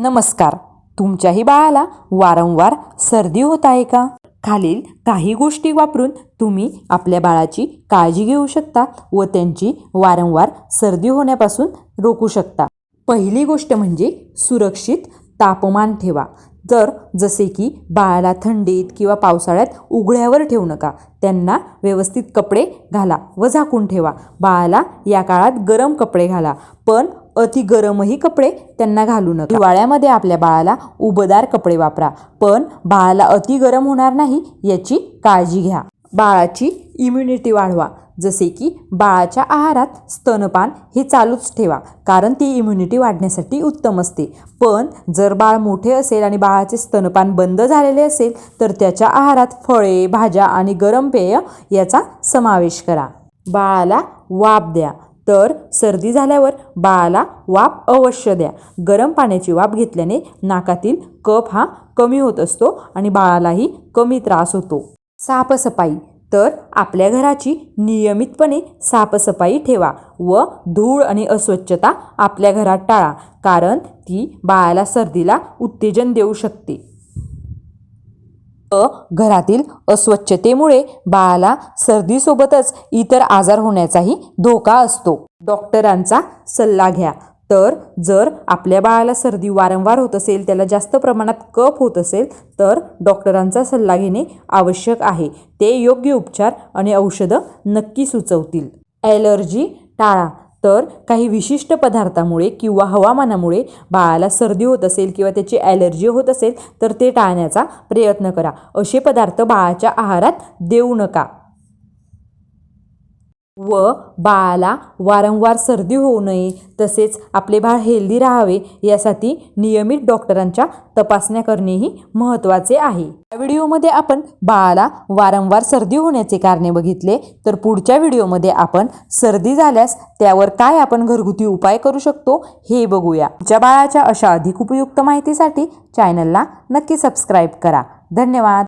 नमस्कार. तुमच्याही बाळाला वारंवार सर्दी होत आहे का? खालील काही गोष्टी वापरून तुम्ही आपल्या बाळाची काळजी घेऊ शकता व त्यांची वारंवार सर्दी होण्यापासून रोखू शकता. पहिली गोष्ट म्हणजे सुरक्षित तापमान ठेवा. तर जसे की बाळाला थंडीत किंवा पावसाळ्यात उघड्यावर ठेवू नका. त्यांना व्यवस्थित कपडे घाला व झाकून ठेवा. बाळाला या काळात गरम कपडे घाला. पण अति गरमही कपडे त्यांना घालू नका. हिवाळ्यामध्ये आपल्या बाळाला उबदार कपडे वापरा पण बाळाला अति गरम होणार नाही याची काळजी घ्या. बाळाची इम्युनिटी वाढवा. जसे की बाळाच्या आहारात स्तनपान हे चालूच ठेवा कारण ती इम्युनिटी वाढण्यासाठी उत्तम असते. पण जर बाळ मोठे असेल आणि बाळाचे स्तनपान बंद झालेले असेल तर त्याच्या आहारात फळे भाज्या आणि गरम पेय याचा समावेश करा. बाळाला वाफ द्या. तर सर्दी झाल्यावर बाळाला वाफ अवश्य द्या. गरम पाण्याची वाफ घेतल्याने नाकातील कफ हा कमी होत असतो आणि बाळालाही कमी त्रास होतो. साफसफाई. तर आपल्या घराची नियमितपणे साफसफाई ठेवा व धूळ आणि अस्वच्छता आपल्या घरात टाळा कारण ती बाळाला सर्दीला उत्तेजन देऊ शकते. व घरातील अस्वच्छतेमुळे बाळाला सर्दीसोबतच इतर आजार होण्याचाही धोका असतो. डॉक्टरांचा सल्ला घ्या. तर जर आपल्या बाळाला सर्दी वारंवार होत असेल त्याला जास्त प्रमाणात कफ होत असेल तर डॉक्टरांचा सल्ला घेणे आवश्यक आहे. ते योग्य उपचार आणि औषधं नक्की सुचवतील. ॲलर्जी टाळा. तर काही विशिष्ट पदार्थामुळे किंवा हवामानामुळे बाळाला सर्दी होत असेल किंवा त्याची ॲलर्जी होत असेल तर ते टाळण्याचा प्रयत्न करा. असे पदार्थ बाळाच्या आहारात देऊ नका. व बाळाला वारंवार सर्दी होऊ नये तसेच आपले बाळ हेल्दी राहावे यासाठी नियमित डॉक्टरांच्या तपासण्या करणेही महत्त्वाचे आहे. या व्हिडिओमध्ये आपण बाळाला वारंवार सर्दी होण्याचे कारणे बघितले तर पुढच्या व्हिडिओमध्ये आपण सर्दी झाल्यास त्यावर काय आपण घरगुती उपाय करू शकतो हे बघूया. तुमच्या बाळाच्या अशा अधिक उपयुक्त माहितीसाठी चॅनलला नक्की सबस्क्राईब करा. धन्यवाद!